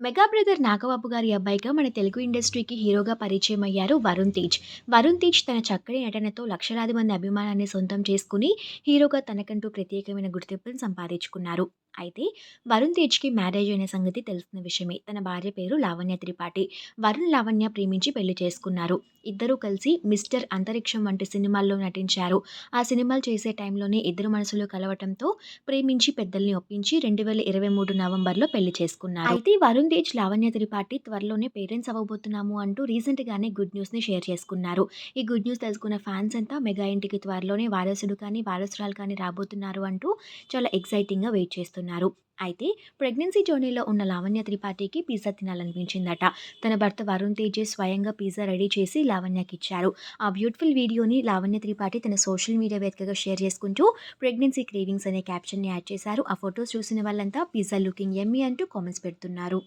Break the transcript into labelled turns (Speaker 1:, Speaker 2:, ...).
Speaker 1: Mega brother Nagababu గారి అబ్బాయిగా మన తెలుగు ఇండస్ట్రీకి హీరోగా పరిచయం అయ్యారు వరుణ్ తేజ్. వరుణ్ తేజ్ తన చక్కటి నటనతో లక్షలాది మంది అభిమానాన్ని సొంతం చేసుకుని హీరోగా తనకంటూ ప్రత్యేకమైన గుర్తింపును సంపాదించుకున్నారు. అయితే వరుణ్ తేజ్కి మ్యారేజ్ అయిన సంగతి తెలిసిన విషయమే. తన భార్య పేరు లావణ్య త్రిపాఠి. వరుణ్ లావణ్య ప్రేమించి పెళ్ళి చేసుకున్నారు. ఇద్దరూ కలిసి మిస్టర్ అంతరిక్షం వంటి సినిమాల్లో నటించారు. ఆ సినిమాలు చేసే టైంలోనే ఇద్దరు మనసులు కలవటంతో ప్రేమించి పెద్దల్ని ఒప్పించి రెండు వేల ఇరవై మూడు నవంబర్లో పెళ్ళి చేసుకున్నారు. అయితే వరుణ్ తేజ్ లావణ్య త్రిపాఠి త్వరలోనే పేరెంట్స్ అవ్వబోతున్నాము అంటూ రీసెంట్ గానే గుడ్ న్యూస్ని షేర్ చేసుకున్నారు. ఈ గుడ్ న్యూస్ తెలుసుకున్న ఫ్యాన్స్ అంతా మెగా ఇంటికి త్వరలోనే వారసుడు కానీ వారసురాలు కానీ రాబోతున్నారు అంటూ చాలా ఎక్సైటింగ్గా వెయిట్ చేస్తున్నారు అయితే ప్రెగ్నెన్సీ జర్నీలో ఉన్న లావణ్య త్రిపాఠికి పిజ్జా తినాలనిపించిందట. తన భర్త వరుణ్ తేజే స్వయంగా పిజ్జా రెడీ చేసి లావణ్యకి ఇచ్చారు. ఆ బ్యూటిఫుల్ వీడియోని లావణ్య త్రిపాఠి తన సోషల్ మీడియా వేదికగా షేర్ చేసుకుంటూ ప్రెగ్నెన్సీ క్రేవింగ్స్ అనే క్యాప్షన్ని యాడ్ చేశారు. ఆ ఫొటోస్ చూసిన వాళ్ళంతా పిజ్జా లుకింగ్ ఎమ్మి అంటూ కామెంట్స్ పెడుతున్నారు.